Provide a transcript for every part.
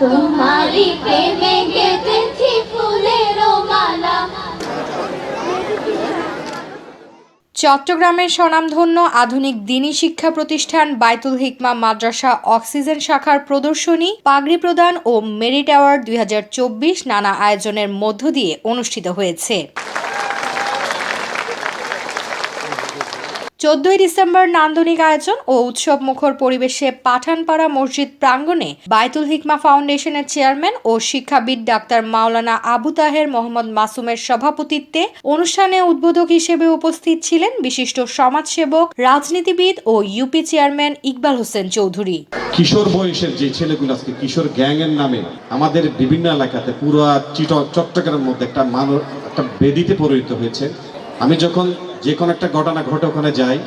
তোমারি প্রেমে গেঁথেছি মালা। চট্টগ্রামের স্বনামধন্য আধুনিক দিনী শিক্ষা প্রতিষ্ঠান বাইতুল হিকমা মাদ্রাসা অক্সিজেন শাখার প্রদর্শনী, পাগড়ি প্রদান ও মেরিট অ্যাওয়ার্ড দুই হাজার চব্বিশ নানা আয়োজনের মধ্য দিয়ে অনুষ্ঠিত হয়েছে। চোদ্দই ডিসেম্বর নান্দনিক আয়োজন ও উৎসব মুখর পরিবেশে পাঠানপাড়া মসজিদ প্রাঙ্গণে বাইতুল হিকমা ফাউন্ডেশনের চেয়ারম্যান ও শিক্ষাবিদ ডাক্তার মাওলানা আবু তাহের মোহাম্মদ মাসুমের সভাপতিত্বে অনুষ্ঠানে উদ্বোধক হিসেবে উপস্থিত ছিলেন বিশিষ্ট সমাজসেবক, রাজনীতিবিদ ও ইউপি চেয়ারম্যান ইকবাল হোসেন চৌধুরী। কিশোর বয়সের যে ছেলেগুলো আজকে কিশোর গ্যাং এর নামে আমাদের বিভিন্ন এলাকাতে পুরো চট্টগ্রামের মধ্যে একটা মানুষ একটা বেদিতে পরিণত হয়েছে। আমি যখন যে কোনো একটা ঘটনা ঘটে ওখানে যাই,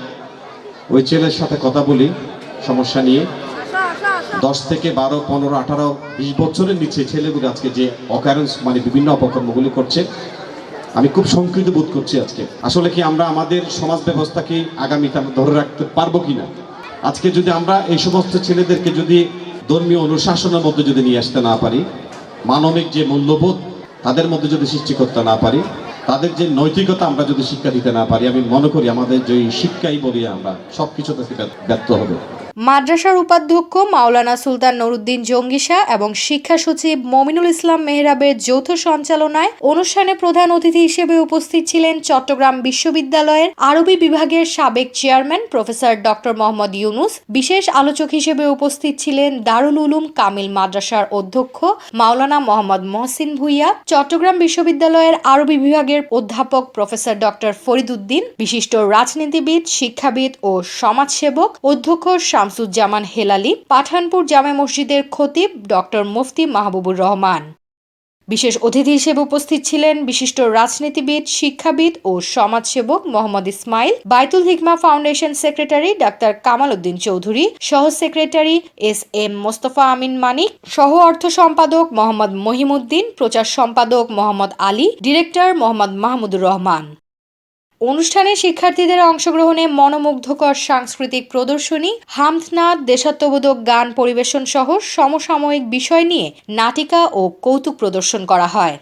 ওই ছেলের সাথে কথা বলি, সমস্যা নিয়ে। দশ থেকে বারো, পনেরো, আঠারো, বিশ বছরের নিচে ছেলেগুলো আজকে যে অকারেন্স মানে বিভিন্ন অপকর্মগুলি করছে, আমি খুব সংকৃত বোধ করছি আজকে। আসলে কি আমরা আমাদের সমাজ ব্যবস্থাকে আগামীতে আমরা ধরে রাখতে পারব কি না আজকে যদি আমরা এই সমস্ত ছেলেদেরকে যদি ধর্মীয় অনুশাসনের মধ্যে যদি নিয়ে আসতে না পারি, মানবিক যে মূল্যবোধ, তাদের মধ্যে যদি সৃষ্টি করতে না পারি তাদের যে নৈতিকতা আমরা যদি শিক্ষা দিতে না পারি, আমি মনে করি আমাদের যে শিক্ষাই বলি আমরা সব কিছুতে সেটা ব্যর্থ হবে। মাদ্রাসার উপাধ্যক্ষ মাওলানা সুলতান নুরুদ্দিন জঙ্গিসা এবং শিক্ষা সচিব মমিনুল ইসলাম মেহরাবের যৌথ সঞ্চালনায় অনুষ্ঠানে প্রধান অতিথি হিসেবে উপস্থিত ছিলেন চট্টগ্রাম বিশ্ববিদ্যালয়ের আরবি বিভাগের সাবেক chairman professor doctor Mohammad Yunus, বিশেষ আলোচক হিসেবে উপস্থিত ছিলেন দারুল উলুম কামিল মাদ্রাসার অধ্যক্ষ মাওলানা মোহাম্মদ মহসিন ভুইয়া, চট্টগ্রাম বিশ্ববিদ্যালয়ের আরবি বিভাগের অধ্যাপক প্রফেসর ডক্টর ফরিদুদ্দিন বিশিষ্ট রাজনীতিবিদ, শিক্ষাবিদ ও সমাজসেবক, অধ্যক্ষ শামসুজ্জামান হেলালি, পাঠানপুর জামে মসজিদের খতিব ডক্টর মুফতি মাহবুবুর রহমান। বিশেষ অতিথি হিসেবে উপস্থিত ছিলেন বিশিষ্ট রাজনীতিবিদ, শিক্ষাবিদ ও সমাজসেবক Mohammad Ismail, Baitul Hikma foundation secretary doctor Kamal Uddin Chowdhury, সহ secretary S M Mostafa Amin Manik, সহ অর্থ সম্পাদক মোহাম্মদ মহিমুদ্দিন, প্রচার সম্পাদক মোহাম্মদ আলী, ডিরেক্টর মোহাম্মদ মাহমুদুর রহমান। অনুষ্ঠানে শিক্ষার্থীদের অংশগ্রহণে মনোমুগ্ধকর সাংস্কৃতিক প্রদর্শনী হামথনাথ দেশাত্মবোধক গান পরিবেশন সহ সমসাময়িক বিষয় নিয়ে নাটিকা ও কৌতুক প্রদর্শন করা হয়।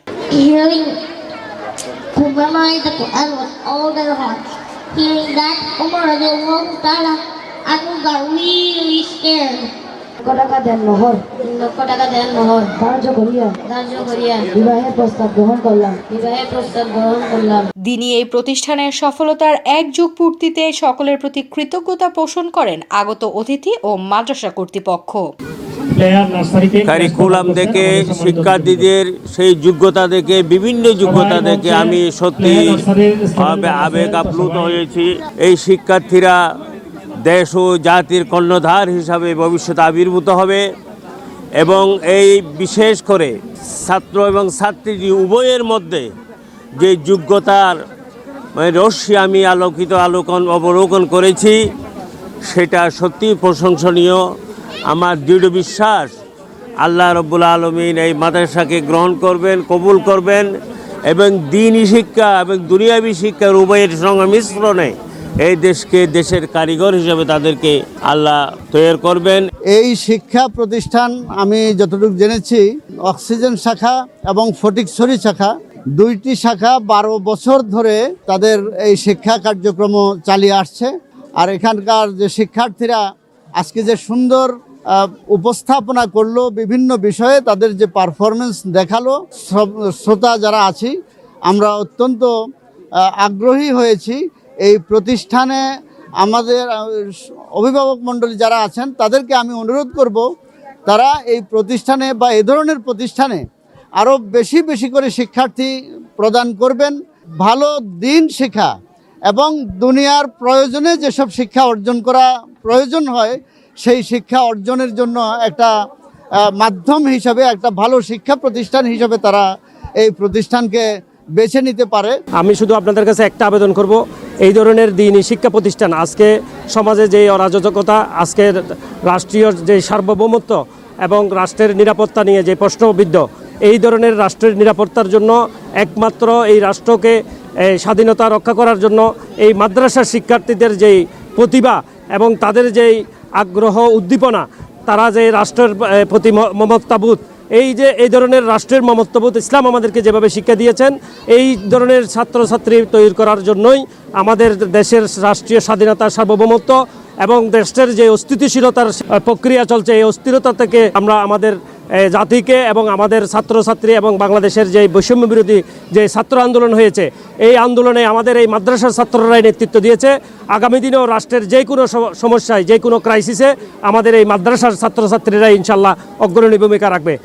লক্ষ টাকা দেন নহর লক্ষ টাকা দেন মোহর ধার্য করিয়া। ধার্য করিয়া। বিবাহের প্রস্তাব গ্রহণ করলাম। বিবাহের প্রস্তাব গ্রহণ করলাম। দিনই এই প্রতিষ্ঠানের সফলতার এক যুগ পূর্তিতে সকলের প্রতি কৃতজ্ঞতা পোষণ করেন আগত অতিথি ও মাদ্রাসা কর্তৃপক্ষ। কারিকুলাম দেখে শিক্ষার্থীদের সেই যোগ্যতা দেখে বিভিন্ন যোগ্যতা দেখে আমি সত্যি ভাবে আবেগ আপ্লুত হয়েছি। এই শিক্ষার্থীরা দেশ ও জাতির কর্ণধার হিসাবে ভবিষ্যতে আবির্ভূত হবে এবং এই বিশেষ করে ছাত্র এবং ছাত্রী উভয়ের মধ্যে যে যোগ্যতার মানে রশ্মি আমি আলোকিত আলোকন অবলোকন করেছি, সেটা সত্যি প্রশংসনীয়। আমার দৃঢ় বিশ্বাস, আল্লাহ রব্বুল আলমিন এই মাদ্রাসাকে গ্রহণ করবেন, কবুল করবেন এবং দিনই শিক্ষা এবং দুনিয়াবী শিক্ষার উভয়ের সঙ্গে মিশ্রণে এই দেশকে দেশের কারিগর হিসেবে তাদেরকে আল্লাহ তৈরি করবেন। এই শিক্ষা প্রতিষ্ঠান আমি যতটুকু জেনেছি, অক্সিজেন শাখা এবং ফটিকছড়ি শাখা, দুইটি শাখা বারো বছর ধরে তাদের এই শিক্ষা কার্যক্রম চালিয়ে আসছে। আর এখানকার যে শিক্ষার্থীরা আজকে যে সুন্দর উপস্থাপনা করল বিভিন্ন বিষয়ে, তাদের যে পারফরমেন্স দেখাল শ্রোতা যারা আছি, আমরা অত্যন্ত আগ্রহী হয়েছি এই প্রতিষ্ঠানে আমাদের অভিভাবক মণ্ডলী যারা আছেন, তাদেরকে আমি অনুরোধ করব, তারা এই প্রতিষ্ঠানে বা এ ধরনের প্রতিষ্ঠানে আরও বেশি বেশি করে শিক্ষার্থী প্রদান করবেন, ভালো দিন শেখা এবং দুনিয়ার প্রয়োজনে যেসব শিক্ষা অর্জন করা প্রয়োজন হয়, সেই শিক্ষা অর্জনের জন্য একটা মাধ্যম হিসাবে, একটা ভালো শিক্ষা প্রতিষ্ঠান হিসাবে তারা এই প্রতিষ্ঠানকে বেছে নিতে পারে। আমি শুধু আপনাদের কাছে একটা আবেদন করব, এই ধরনের দিনই শিক্ষা প্রতিষ্ঠান, আজকে সমাজে যে অরাজকতা, আজকে রাষ্ট্রীয় যে সার্বভৌমত্ব এবং রাষ্ট্রের নিরাপত্তা নিয়ে যে প্রশ্নবিদ্ধ, এই ধরনের রাষ্ট্রের নিরাপত্তার জন্য একমাত্র এই রাষ্ট্রকে স্বাধীনতা রক্ষা করার জন্য এই মাদ্রাসার শিক্ষার্থীদের যেই প্রতিভা এবং তাদের যেই আগ্রহ, উদ্দীপনা, তারা যে রাষ্ট্রের প্রতি ম- মমতাবোধ এই যে, এই ধরনের রাষ্ট্রের মমত্ববোধ ইসলাম আমাদেরকে যেভাবে শিক্ষা দিয়েছেন, এই ধরনের ছাত্রছাত্রী তৈরি করার জন্যই আমাদের দেশের রাষ্ট্রীয় স্বাধীনতা সার্বভৌমত্ব এবং দেশের যে অস্থিতিশীলতার প্রক্রিয়া চলছে, এই অস্থিরতা থেকে আমরা আমাদের জাতিকে এবং আমাদের ছাত্রছাত্রী এবং বাংলাদেশের যে বৈষম্য বিরোধী যে ছাত্র আন্দোলন হয়েছে এই আন্দোলনে আমাদের এই মাদ্রাসার ছাত্ররাই নেতৃত্ব দিয়েছে। আগামী দিনেও রাষ্ট্রের যে কোনো সম- সমস্যায় যে কোনো ক্রাইসিসে আমাদের এই মাদ্রাসার ছাত্রছাত্রীরা ইনশাল্লাহ অগ্রণী ভূমিকা রাখবে।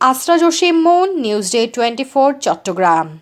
Asra Jasim Moon news day twenty Chattogram.